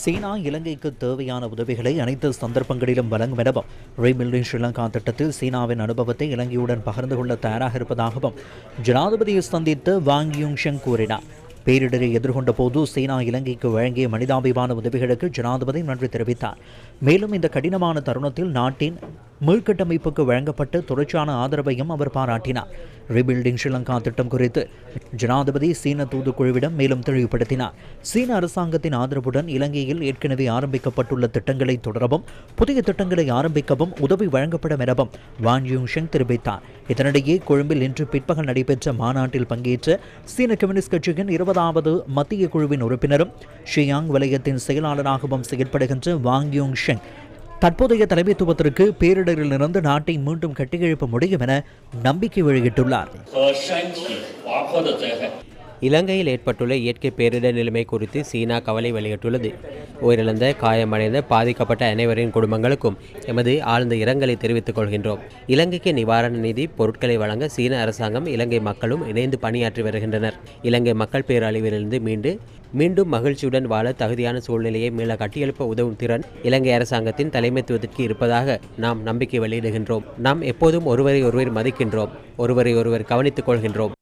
சீனா இலங்கைக்கு தேவையான உதவிகளை அனைத்து சந்தர்ப்பங்களிலும் வழங்கும் எனவும் ரீபில்டிங் ஸ்ரீலங்கா திட்டத்தில் சீனாவின் அனுபவத்தை இலங்கையுடன் பகிர்ந்து கொள்ள தயாராக இருப்பதாகவும் ஜனாதிபதியை சந்தித்து வாங் யூங்ஷங் கூறினார். பேரிடரை எதிர்கொண்ட போது சீனா இலங்கைக்கு வழங்கிய மனிதாபிமான உதவிகளுக்கு ஜனாதிபதி நன்றி தெரிவித்தார். மேலும் இந்த கடினமான தருணத்தில் நாட்டின் மீள்கட்டமைப்புக்கு வழங்கப்பட்ட தொடர்ச்சியான ஆதரவையும் அவர் பாராட்டினார். ரீபில்டிங் ஸ்ரீலங்கா திட்டம் குறித்து ஜனாதிபதி சீன தூதுக்குழுவிடம் மேலும் தெளிவுபடுத்தினார். சீன அரசாங்கத்தின் ஆதரவுடன் இலங்கையில் ஏற்கனவே ஆரம்பிக்கப்பட்டுள்ள திட்டங்களை தொடரவும் புதிய திட்டங்களை ஆரம்பிக்கவும் உதவி வழங்கப்படும் எனவும் வான் யூங்ஷெங் தெரிவித்தார். இதனிடையே கொழும்பில் இன்று பிற்பகல் நடைபெற்ற மாநாட்டில் பங்கேற்ற சீன கம்யூனிஸ்ட் கட்சியின் இருபதாவது மத்திய குழுவின் உறுப்பினரும் ஷியாங் வலயத்தின் செயலாளராகவும் செயல்படுகின்ற வாங் யூங் ஷெங் தற்போதைய தலைமைத்துவத்திற்கு பேரிடரில் இருந்து நாட்டை மீண்டும் கட்டியெழுப்ப முடியும் என நம்பிக்கை வெளியிட்டுள்ளார். இலங்கையில் ஏற்பட்டுள்ள இயற்கை பேரிடர் நிலைமை குறித்து சீனா கவலை வெளியிட்டுள்ளது. உயிரிழந்த காயமடைந்த பாதிக்கப்பட்ட அனைவரின் குடும்பங்களுக்கும் எமது ஆழ்ந்த இரங்கலை தெரிவித்துக் கொள்கின்றோம். இலங்கைக்கு நிவாரண நிதி பொருட்களை வழங்க சீன அரசாங்கம் இலங்கை மக்களும் இணைந்து பணியாற்றி வருகின்றனர். இலங்கை மக்கள் பேரழிவிலிருந்து மீண்டு மீண்டும் மகிழ்ச்சியுடன் வாழ தகுதியான சூழ்நிலையை மீள கட்டியெழுப்ப உதவும் திறன் இலங்கை அரசாங்கத்தின் தலைமைத்துவத்திற்கு இருப்பதாக நாம் நம்பிக்கை வெளியிடுகின்றோம். நாம் எப்போதும் ஒருவரை ஒருவர் மதிக்கின்றோம். ஒருவரை ஒருவர் கவனித்துக் கொள்கின்றோம்.